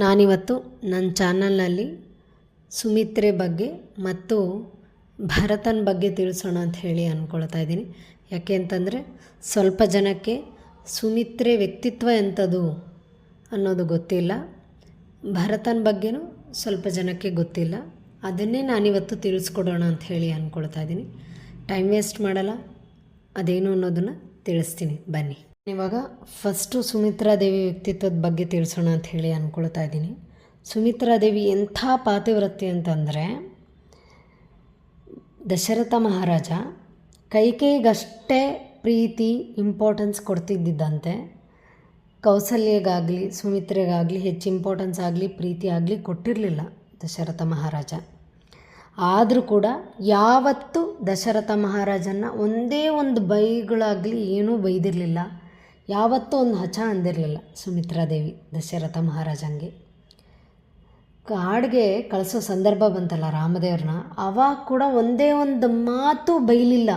ನಾನಿವತ್ತು ನನ್ನ ಚಾನಲ್ನಲ್ಲಿ ಸುಮಿತ್ರೆ ಬಗ್ಗೆ ಮತ್ತು ಭರತನ ಬಗ್ಗೆ ತಿಳಿಸೋಣ ಅಂತ ಹೇಳಿ ಅಂದ್ಕೊಳ್ತಾ ಇದ್ದೀನಿ. ಯಾಕೆ ಅಂತಂದರೆ ಸ್ವಲ್ಪ ಜನಕ್ಕೆ ಸುಮಿತ್ರೆ ವ್ಯಕ್ತಿತ್ವ ಎಂಥದ್ದು ಅನ್ನೋದು ಗೊತ್ತಿಲ್ಲ. ಭರತನ ಬಗ್ಗೆನೂ ಸ್ವಲ್ಪ ಜನಕ್ಕೆ ಗೊತ್ತಿಲ್ಲ. ಅದನ್ನೇ ನಾನಿವತ್ತು ತಿಳಿಸ್ಕೊಡೋಣ ಅಂತ ಹೇಳಿ ಅಂದ್ಕೊಳ್ತಾ ಇದ್ದೀನಿ. ಟೈಮ್ ವೇಸ್ಟ್ ಮಾಡಲ್ಲ. ಅದೇನು ಅನ್ನೋದನ್ನು ತಿಳಿಸ್ತೀನಿ. ಬನ್ನಿ. ಇವಾಗ ಫಸ್ಟು ಸುಮಿತ್ರಾ ದೇವಿ ವ್ಯಕ್ತಿತ್ವದ ಬಗ್ಗೆ ತಿಳಿಸೋಣ ಅಂತ ಹೇಳಿ ಅಂದ್ಕೊಳ್ತಾ ಇದ್ದೀನಿ. ಸುಮಿತ್ರಾ ದೇವಿ ಎಂಥ ಪಾತಿವ್ರತ್ಯ ಅಂತಂದರೆ, ದಶರಥ ಮಹಾರಾಜ ಕೈಕೇಯಿಗಷ್ಟೇ ಪ್ರೀತಿ ಇಂಪಾರ್ಟೆನ್ಸ್ ಕೊಡ್ತಿದ್ದಂತೆ ಕೌಸಲ್ಯಗಾಗಲಿ, ಸುಮಿತ್ರೆಗಾಗಲಿ, ಹೆಚ್ಚು ಇಂಪಾರ್ಟೆನ್ಸ್ ಆಗಲಿ, ಪ್ರೀತಿ ಆಗಲಿ ಕೊಟ್ಟಿರಲಿಲ್ಲ ದಶರಥ ಮಹಾರಾಜ. ಆದರೂ ಕೂಡ ಯಾವತ್ತೂ ದಶರಥ ಮಹಾರಾಜನ ಒಂದೇ ಒಂದು ಬೈಗಳಾಗಲಿ ಏನೂ ಬೈದಿರಲಿಲ್ಲ. ಯಾವತ್ತೂ ಒಂದು ಹಚ ಅಂದಿರಲಿಲ್ಲ ಸುಮಿತ್ರಾದೇವಿ ದಶರಥ ಮಹಾರಾಜಂಗೆ. ಕಾಡಿಗೆ ಕಳಿಸೋ ಸಂದರ್ಭ ಬಂತಲ್ಲ ರಾಮದೇವ್ರನ್ನ, ಅವಾಗ ಕೂಡ ಒಂದೇ ಒಂದು ಮಾತು ಬೈಲಿಲ್ಲ.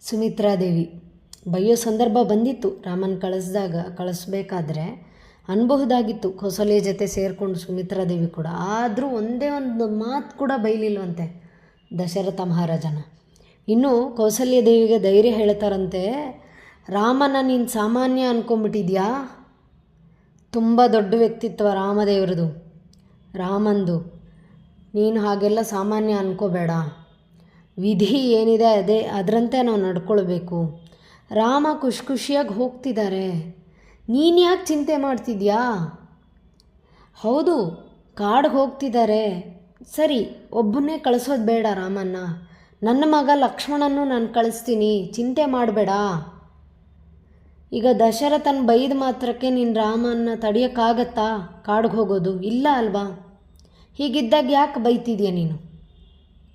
ಸುಮಿತ್ರಾದೇವಿ, ಬೈಯೋ ಸಂದರ್ಭ ಬಂದಿತ್ತು. ರಾಮನ ಕಳಿಸ್ದಾಗ, ಕಳಿಸ್ಬೇಕಾದ್ರೆ ಅನ್ಬಹುದಾಗಿತ್ತು. ಕೌಸಲ್ಯ ಜೊತೆ ಸೇರಿಕೊಂಡು ಸುಮಿತ್ರಾದೇವಿ ಕೂಡ. ಆದರೂ ಒಂದೇ ಒಂದು ಮಾತು ಕೂಡ ಬೈಲಿಲ್ವಂತೆ ದಶರಥ ಮಹಾರಾಜನ. ಇನ್ನು ಕೌಸಲ್ಯ ದೇವಿಗೆ ಧೈರ್ಯ ಹೇಳ್ತಾರಂತೆ ರಾಮನ ನೀನು ಸಾಮಾನ್ಯ ಅಂದ್ಕೊಂಬಿಟ್ಟಿದ್ಯಾ ತುಂಬ ದೊಡ್ಡ ವ್ಯಕ್ತಿತ್ವ ರಾಮದೇವ್ರದು. ರಾಮಂದು. ನೀನು ಹಾಗೆಲ್ಲ ಸಾಮಾನ್ಯ ಅನ್ಕೋಬೇಡ. ವಿಧಿ ಏನಿದೆ ಅದೇ, ಅದರಂತೆ ನಾವು ನಡ್ಕೊಳ್ಬೇಕು. ರಾಮ ಖುಷಿ ಖುಷಿಯಾಗಿ ಹೋಗ್ತಿದ್ದಾರೆ ನೀನು ಯಾಕೆ ಚಿಂತೆ ಮಾಡ್ತಿದ್ಯಾ? ಹೌದು, ಕಾಡಿಗೆ ಹೋಗ್ತಿದ್ದಾರೆ ಸರಿ ಒಬ್ಬನೇ ಕಳಿಸೋದು ಬೇಡ ರಾಮನ್ನ. ನನ್ನ ಮಗ ಲಕ್ಷ್ಮಣನ್ನು ನಾನು ಕಳಿಸ್ತೀನಿ. ಚಿಂತೆ ಮಾಡಬೇಡ. ಈಗ ದಶರಥನ ಬೈದ ಮಾತ್ರಕ್ಕೆ ನೀನು ರಾಮನ ತಡೆಯೋಕ್ಕಾಗತ್ತಾ? ಕಾಡಿಗೆ ಹೋಗೋದು? ಇಲ್ಲ ಅಲ್ವಾ? ಹೀಗಿದ್ದಾಗ ಯಾಕೆ ಬೈತಿದ್ಯಾ ನೀನು?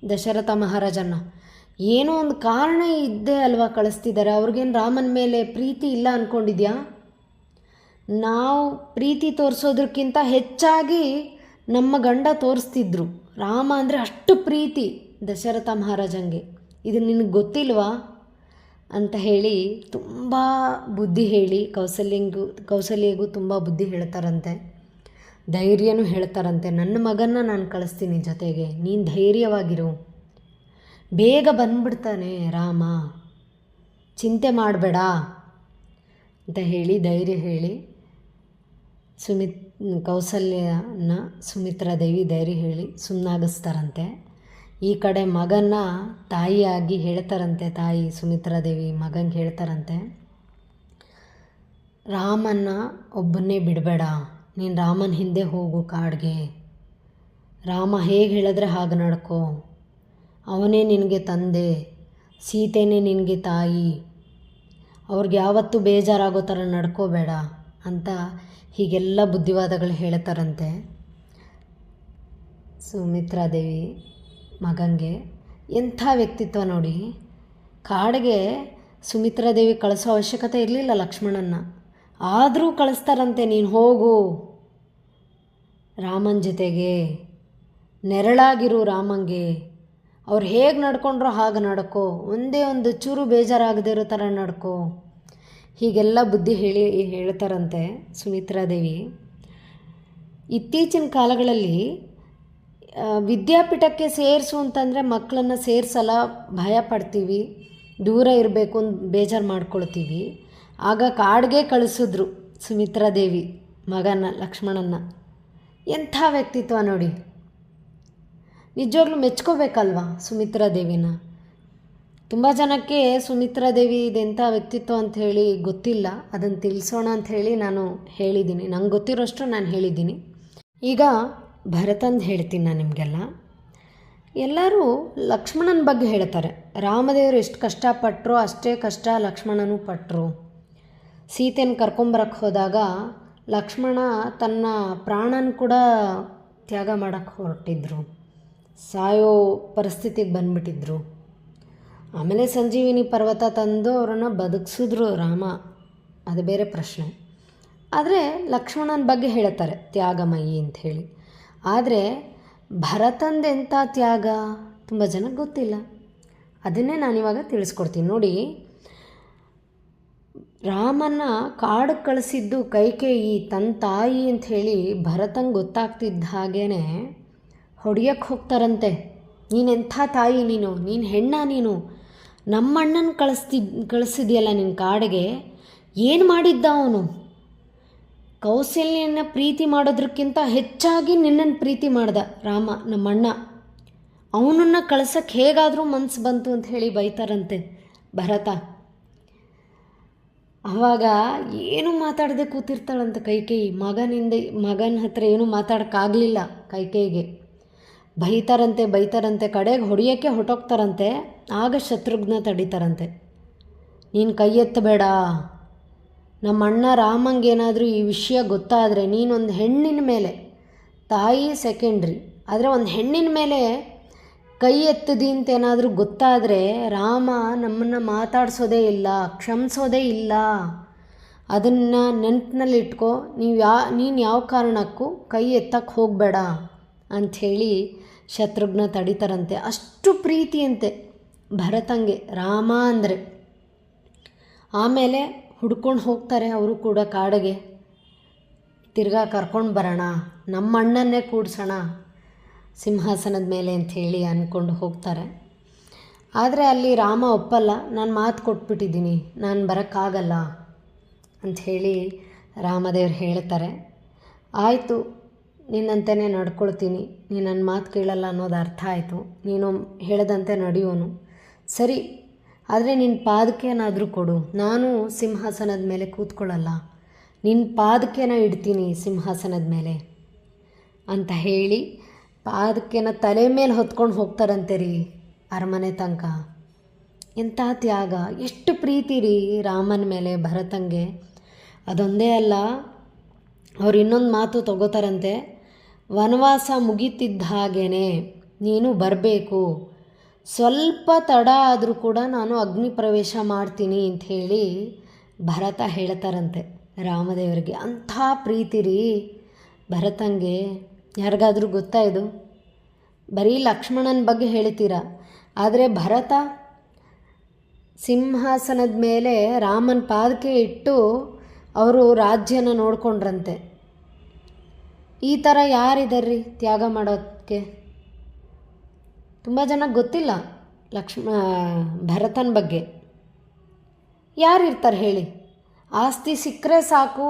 ದಶರಥ ಮಹಾರಾಜನ್ನ, ಏನೋ ಒಂದು ಕಾರಣ ಇದ್ದೇ ಅಲ್ವಾ ಕಳಿಸ್ತಿದ್ದಾರೆ ಅವ್ರಿಗೇನು ರಾಮನ ಮೇಲೆ ಪ್ರೀತಿ ಇಲ್ಲ ಅಂದ್ಕೊಂಡಿದ್ಯಾ ನಾವು ಪ್ರೀತಿ ತೋರಿಸೋದಕ್ಕಿಂತ ಹೆಚ್ಚಾಗಿ ನಮ್ಮ ಗಂಡ ತೋರಿಸ್ತಿದ್ರು. ರಾಮ ಅಂದರೆ ಅಷ್ಟು ಪ್ರೀತಿ ದಶರಥ ಮಹಾರಾಜಂಗೆ. ಇದು ನಿನಗೆ ಗೊತ್ತಿಲ್ವಾ? ಅಂತ ಹೇಳಿ ತುಂಬ ಬುದ್ಧಿ ಹೇಳಿ ಕೌಸಲ್ಯಂಗು, ಕೌಸಲ್ಯಗೂ ತುಂಬ ಬುದ್ಧಿ ಹೇಳ್ತಾರಂತೆ. ಧೈರ್ಯನೂ ಹೇಳ್ತಾರಂತೆ. ನನ್ನ ಮಗನ್ನ ನಾನು ಕಳಿಸ್ತೀನಿ ಜೊತೆಗೆ. ನೀನು ಧೈರ್ಯವಾಗಿರು. ಬೇಗ ಬಂದ್ಬಿಡ್ತಾನೆ ರಾಮ. ಚಿಂತೆ ಮಾಡಬೇಡ ಅಂತ ಹೇಳಿ ಧೈರ್ಯ ಹೇಳಿ ಸುಮಿತ್, ಕೌಸಲ್ಯನ ಸುಮಿತ್ರಾ ದೇವಿ ಧೈರ್ಯ ಹೇಳಿ ಸುಮ್ಮನಾಗಿಸ್ತಾರಂತೆ ಈ ಕಡೆ ಮಗನ ತಾಯಿಯಾಗಿ ಹೇಳ್ತಾರಂತೆ, ತಾಯಿ ಸುಮಿತ್ರಾದೇವಿ ಮಗಂಗೆ ಹೇಳ್ತಾರಂತೆ. ರಾಮನ್ನ ಒಬ್ಬನೇ ಬಿಡಬೇಡ, ನೀನು ರಾಮನ ಹಿಂದೆ ಹೋಗು ಕಾಡಿಗೆ. ರಾಮ ಹೇಗೆ ಹೇಳಿದ್ರೆ ಹಾಗೆ ನಡ್ಕೋ. ಅವನೇ ನಿನಗೆ ತಂದೆ, ಸೀತೆನೇ ನಿನಗೆ ತಾಯಿ. ಅವ್ರಿಗೆ ಯಾವತ್ತೂ ಬೇಜಾರಾಗೋ ಥರ ನಡ್ಕೋಬೇಡ ಅಂತ ಹೀಗೆಲ್ಲ ಬುದ್ಧಿವಾದಗಳು ಹೇಳ್ತಾರಂತೆ. ಸುಮಿತ್ರಾದೇವಿ ಮಗಂಗೆ, ಎಂಥ ವ್ಯಕ್ತಿತ್ವ ನೋಡಿ. ಕಾಡಿಗೆ ಸುಮಿತ್ರಾದೇವಿ ಕಳಿಸೋ ಅವಶ್ಯಕತೆ ಇರಲಿಲ್ಲ ಲಕ್ಷ್ಮಣನ್ನ. ಆದರೂ ಕಳಿಸ್ತಾರಂತೆ, ನೀನು ಹೋಗು. ರಾಮನ ಜೊತೆಗೆ ನೆರಳಾಗಿರು ರಾಮಂಗೆ. ಅವ್ರು ಹೇಗೆ ನಡ್ಕೊಂಡ್ರೋ ಹಾಗೆ ನಡ್ಕೋ. ಒಂದೇ ಒಂದು ಚೂರು ಬೇಜಾರಾಗದೇ ಇರೋ ಥರ ನಡ್ಕೋ. ಹೀಗೆಲ್ಲ ಬುದ್ಧಿ ಹೇಳಿ ಹೇಳ್ತಾರಂತೆ ಸುಮಿತ್ರಾದೇವಿ ಇತ್ತೀಚಿನ ಕಾಲಗಳಲ್ಲಿ ವಿದ್ಯಾಪೀಠಕ್ಕೆ ಸೇರಿಸು ಅಂತಂದರೆ ಮಕ್ಕಳನ್ನು ಸೇರಿಸಲ್ಲ, ಭಯ ಪಡ್ತೀವಿ, ದೂರ ಇರಬೇಕು ಅಂತ ಬೇಜಾರು ಮಾಡ್ಕೊಳ್ತೀವಿ. ಆಗ ಕಾಡಿಗೆ ಕಳಿಸಿದ್ರು ಸುಮಿತ್ರಾದೇವಿ ಮಗನ ಲಕ್ಷ್ಮಣನ್ನ. ಎಂಥ ವ್ಯಕ್ತಿತ್ವ ನೋಡಿ. ನಿಜವಾಗ್ಲೂ ಮೆಚ್ಕೋಬೇಕಲ್ವಾ ಸುಮಿತ್ರಾದೇವಿನ ತುಂಬ ಜನಕ್ಕೆ ಸುಮಿತ್ರಾದೇವಿ ಇದೆಂಥ ವ್ಯಕ್ತಿತ್ವ ಅಂತ ಹೇಳಿ ಗೊತ್ತಿಲ್ಲ. ಅದನ್ನು ತಿಳಿಸೋಣ ಅಂತ ಹೇಳಿ ನಾನು ಹೇಳಿದ್ದೀನಿ. ನಂಗೆ ಗೊತ್ತಿರೋಷ್ಟು ನಾನು ಹೇಳಿದ್ದೀನಿ. ಈಗ ಭರತಂದು ಹೇಳ್ತೀನಿ ನಾನು ನಿಮಗೆಲ್ಲ? ಎಲ್ಲರೂ ಲಕ್ಷ್ಮಣನ ಬಗ್ಗೆ ಹೇಳ್ತಾರೆ. ರಾಮದೇವರು ಎಷ್ಟು ಕಷ್ಟಪಟ್ಟರು ಅಷ್ಟೇ ಕಷ್ಟ ಲಕ್ಷ್ಮಣನೂ ಪಟ್ಟರು ಸೀತೆನ ಕರ್ಕೊಂಬರಕ್ಕೆ ಹೋದಾಗ ಲಕ್ಷ್ಮಣ ತನ್ನ ಪ್ರಾಣನ ಕೂಡ ತ್ಯಾಗ ಮಾಡೋಕ್ಕೆ ಹೊರಟಿದ್ರು. ಸಾಯೋ ಪರಿಸ್ಥಿತಿಗೆ ಬಂದ್ಬಿಟ್ಟಿದ್ರು ಆಮೇಲೆ ಸಂಜೀವಿನಿ ಪರ್ವತ ತಂದು ಅವರನ್ನು ಬದುಕಿಸಿದ್ರು ರಾಮ. ಅದು ಬೇರೆ ಪ್ರಶ್ನೆ. ಆದರೆ ಲಕ್ಷ್ಮಣನ ಬಗ್ಗೆ ಹೇಳ್ತಾರೆ ತ್ಯಾಗಮಯಿ ಅಂತ ಹೇಳಿ ಆದರೆ ಭರತಂದೆಂಥ ತ್ಯಾಗ? ತುಂಬ ಜನಕ್ಕೆ ಗೊತ್ತಿಲ್ಲ. ಅದನ್ನೇ ನಾನಿವಾಗ ತಿಳಿಸ್ಕೊಡ್ತೀನಿ. ನೋಡಿ ರಾಮನ ಕಾಡು ಕಳಿಸಿದ್ದು ಕೈಕೇಯಿ ತನ್ನ ತಾಯಿ ಅಂಥೇಳಿ ಭರತಂಗೆ ಗೊತ್ತಾಗ್ತಿದ್ದ ಹಾಗೇ ಹೊಡಿಯಕ್ಕೆ ಹೋಗ್ತಾರಂತೆ. ನೀನೆಂಥ ತಾಯಿ ನೀನು? ನೀನು ಹೆಣ್ಣ ನೀನು? ನಮ್ಮಣ್ಣನ ಕಳಿಸ್ತಿದ್ ಕಳಿಸಿದ್ಯಲ್ಲ ನಿನ್ನ ಕಾಡಿಗೆ? ಏನು ಮಾಡಿದ್ದ ಅವನು? ಕೌಸಲ್ಯನ ಪ್ರೀತಿ ಮಾಡೋದಕ್ಕಿಂತ ಹೆಚ್ಚಾಗಿ ನಿನ್ನನ್ನು ಪ್ರೀತಿ ಮಾಡ್ದ ರಾಮ, ನಮ್ಮಣ್ಣ. ಅವನನ್ನು ಕಳ್ಸಕ್ಕೆ ಹೇಗಾದರೂ ಮನಸ್ಸು ಬಂತು ಅಂತ ಹೇಳಿ ಬೈತಾರಂತೆ ಭರತ. ಆವಾಗ ಏನು ಮಾತಾಡದೆ ಕೂತಿರ್ತಾಳಂತೆ ಕೈಕೇಯಿ? ಮಗನಿಂದ, ಮಗನ ಹತ್ರ ಏನೂ ಮಾತಾಡೋಕ್ಕಾಗಲಿಲ್ಲ ಕೈಕೇಯಿಗೆ. ಬೈತಾರಂತೆ ಬೈತಾರಂತೆ, ಕಡೆಗೆ ಹೊಡೆಯೋಕ್ಕೆ ಹೊಟ್ಟೋಗ್ತಾರಂತೆ ಆಗ ಶತ್ರುಘ್ನ ತಡಿತಾರಂತೆ. ನೀನು ಕೈ ಎತ್ತಬೇಡ ನಮ್ಮ ಅಣ್ಣ ರಾಮಂಗೇನಾದರೂ ಈ ವಿಷಯ ಗೊತ್ತಾದರೆ ನೀನೊಂದು ಹೆಣ್ಣಿನ ಮೇಲೆ, ತಾಯಿ ಸೆಕೆಂಡ್ರಿ ಆದರೆ ಒಂದು ಹೆಣ್ಣಿನ ಮೇಲೆ ಕೈ ಎತ್ತದಿ ಅಂತ ಏನಾದರೂ ಗೊತ್ತಾದರೆ ರಾಮ ನಮ್ಮನ್ನು ಮಾತಾಡಿಸೋದೇ ಇಲ್ಲ, ಕ್ಷಮಿಸೋದೇ ಇಲ್ಲ. ಅದನ್ನು ನೆನಪಿನಲ್ಲಿ ಇಟ್ಕೋ, ನೀವು ಯಾ, ನೀನು ಯಾವ ಕಾರಣಕ್ಕೂ ಕೈ ಎತ್ತಕ್ಕೆ ಹೋಗಬೇಡ ಅಂಥೇಳಿ ಶತ್ರುಘ್ನ ತಡಿತಾರಂತೆ. ಅಷ್ಟು ಪ್ರೀತಿಯಂತೆ ಭರತಂಗೆ ರಾಮ ಅಂದರೆ. ಆಮೇಲೆ ಹುಡ್ಕೊಂಡು ಹೋಗ್ತಾರೆ ಅವರು ಕೂಡ ಕಾಡಿಗೆ. ತಿರ್ಗಾ ಕರ್ಕೊಂಡು ಬರೋಣ, ನಮ್ಮ ಅಣ್ಣನ್ನೇ ಕೂಡಿಸೋಣ, ಸಿಂಹಾಸನದ ಮೇಲೆ ಅಂಥೇಳಿ ಅಂದ್ಕೊಂಡು ಹೋಗ್ತಾರೆ. ಆದರೆ ಅಲ್ಲಿ ರಾಮ ಒಪ್ಪಲ್ಲ, ನಾನು ಮಾತು ಕೊಟ್ಬಿಟ್ಟಿದ್ದೀನಿ, ನಾನು ಬರೋಕ್ಕಾಗಲ್ಲ ಅಂಥೇಳಿ ರಾಮದೇವ್ರು ಹೇಳ್ತಾರೆ. ಆಯಿತು ನಿನ್ನಂತೆಯೇ ನಡ್ಕೊಳ್ತೀನಿ, ನೀನು ನನ್ನ ಮಾತು ಕೇಳಲ್ಲ ಅನ್ನೋದು ಅರ್ಥ ಆಯಿತು, ನೀನು ಹೇಳದಂತೆ ನಡೆಯೋನು. ಸರಿ ಆದರೆ ನಿನ್ನ ಪಾದಕೇನಾದರೂ ಕೊಡು. ನಾನು ಸಿಂಹಾಸನದ ಮೇಲೆ ಕೂತ್ಕೊಳ್ಳಲ್ಲ. ನಿನ್ನ ಪಾದಕೇನ ಇಡ್ತೀನಿ ಸಿಂಹಾಸನದ ಮೇಲೆ? ಅಂತ ಹೇಳಿ ಪಾದಕೆನ ತಲೆ ಮೇಲೆ ಹೊತ್ಕೊಂಡು ಹೋಗ್ತಾರಂತೆ ರೀ ಅರಮನೆ ತನಕ. ಎಂಥ ತ್ಯಾಗ. ಎಷ್ಟು ಪ್ರೀತಿ ರೀ ರಾಮನ ಮೇಲೆ ಭರತಂಗೆ. ಅದೊಂದೇ ಅಲ್ಲ, ಅವ್ರು ಇನ್ನೊಂದು ಮಾತು ತಗೋತಾರಂತೆ, ವನವಾಸ ಮುಗೀತಿದ್ದ ಹಾಗೇ ನೀನು ಬರಬೇಕು. ಸ್ವಲ್ಪ ತಡ ಆದರೂ ಕೂಡ ನಾನು ಅಗ್ನಿ ಪ್ರವೇಶ ಮಾಡ್ತೀನಿ ಅಂತ ಹೇಳಿ ಭರತ ಹೇಳ್ತಾರಂತೆ ರಾಮದೇವರಿಗೆ, ಅಂಥ ಪ್ರೀತಿ ರೀ ಭರತಂಗೆ. ಯಾರಿಗಾದರೂ ಗೊತ್ತಾ ಇದು? ಬರೀ ಲಕ್ಷ್ಮಣನ ಬಗ್ಗೆ ಹೇಳ್ತೀರ? ಆದರೆ ಭರತ ಸಿಂಹಾಸನದ ಮೇಲೆ ರಾಮನ ಪಾದಕ್ಕೆ ಇಟ್ಟು ಅವರು ರಾಜ್ಯನ ನೋಡ್ಕೊಂಡ್ರಂತೆ. ಈ ಥರ ಯಾರಿದಾರ್ರಿ ತ್ಯಾಗ ಮಾಡೋಕ್ಕೆ ತುಂಬ ಜನ ಗೊತ್ತಿಲ್ಲ ಲಕ್ಷ್ಮ ಭರತನ ಬಗ್ಗೆ. ಯಾರಿರ್ತಾರೆ ಹೇಳಿ? ಆಸ್ತಿ ಸಿಕ್ಕರೆ ಸಾಕು.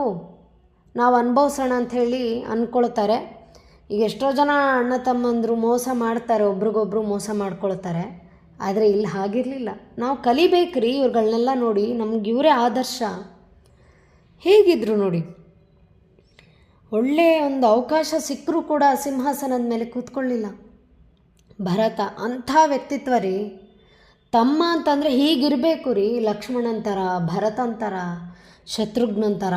ನಾವು ಅನುಭವಿಸೋಣ ಅಂಥೇಳಿ ಅಂದ್ಕೊಳ್ತಾರೆ ಈಗ ಎಷ್ಟೋ ಜನ ಅಣ್ಣ ತಮ್ಮಂದರು ಮೋಸ ಮಾಡ್ತಾರೆ, ಒಬ್ರಿಗೊಬ್ರು ಮೋಸ ಮಾಡ್ಕೊಳ್ತಾರೆ. ಆದರೆ ಇಲ್ಲಿ ಹಾಗಿರಲಿಲ್ಲ. ನಾವು ಕಲಿಬೇಕ್ರಿ ಇವ್ರುಗಳನ್ನೆಲ್ಲ ನೋಡಿ, ನಮ್ಗೆ ಇವರೇ ಆದರ್ಶ. ಹೇಗಿದ್ರು ನೋಡಿ? ಒಳ್ಳೆಯ ಒಂದು ಅವಕಾಶ ಸಿಕ್ಕರೂ ಕೂಡ ಸಿಂಹಾಸನದ ಮೇಲೆ ಕೂತ್ಕೊಳ್ಳಿಲ್ಲ. ಭರತ, ಅಂಥ ವ್ಯಕ್ತಿತ್ವ ರೀ. ತಮ್ಮ ಅಂತಂದರೆ ಹೀಗಿರಬೇಕು ರೀ ಲಕ್ಷ್ಮಣನ ಥರ ಭರತನ ಥರ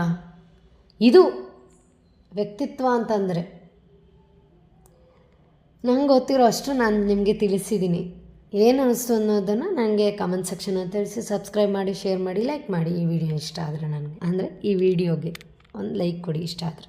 ಇದು ವ್ಯಕ್ತಿತ್ವ ಅಂತಂದರೆ. ನಂಗೆ ಗೊತ್ತಿರೋ ಅಷ್ಟು ನಾನು ನಿಮಗೆ ತಿಳಿಸಿದ್ದೀನಿ ಏನು ಅನಿಸ್ತು ಅನ್ನೋದನ್ನು ನನಗೆ ಕಮೆಂಟ್ ಸೆಕ್ಷನಲ್ಲಿ ತಿಳಿಸಿ ಸಬ್ಸ್ಕ್ರೈಬ್ ಮಾಡಿ ಶೇರ್ ಮಾಡಿ ಲೈಕ್ ಮಾಡಿ ಈ ವಿಡಿಯೋ ಇಷ್ಟ ಆದರೆ ನನಗೆ. ಅಂದರೆ ಈ ವಿಡಿಯೋಗೆ ಒಂದು ಲೈಕ್ ಕೊಡಿ ಇಷ್ಟ ಆದರೆ.